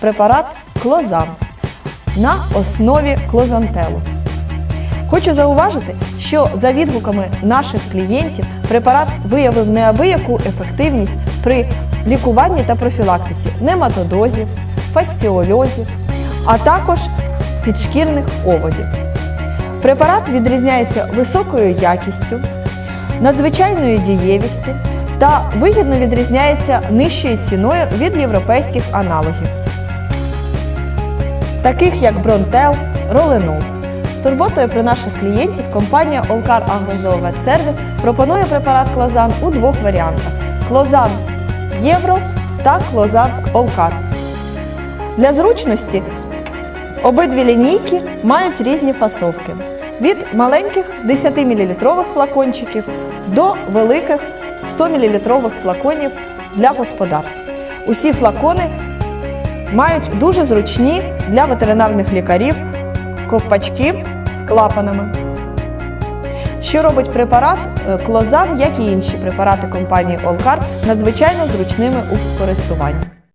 препарат Клозан на основі клозантелу. Хочу зауважити, що за відгуками наших клієнтів препарат виявив неабияку ефективність при лікуванні та профілактиці нематодозів, фастіольозів, а також підшкірних оводів. Препарат відрізняється високою якістю, надзвичайною дієвістю та вигідно відрізняється нижчою ціною від європейських аналогів, таких як Бронтел, Роленол. З турботою про наших клієнтів компанія Олкар Агрозооведсервіс пропонує препарат Клозан у двох варіантах: Клозан Євро та Клозан Олкар. Для зручності обидві лінійки мають різні фасовки від маленьких 10 мл флакончиків до великих 100 мл флаконів для господарств. Усі флакони мають дуже зручні для ветеринарних лікарів ковпачки з клапанами. Що робить препарат Клозав, Клозан, як і інші препарати компанії Олкар, надзвичайно зручними у користуванні.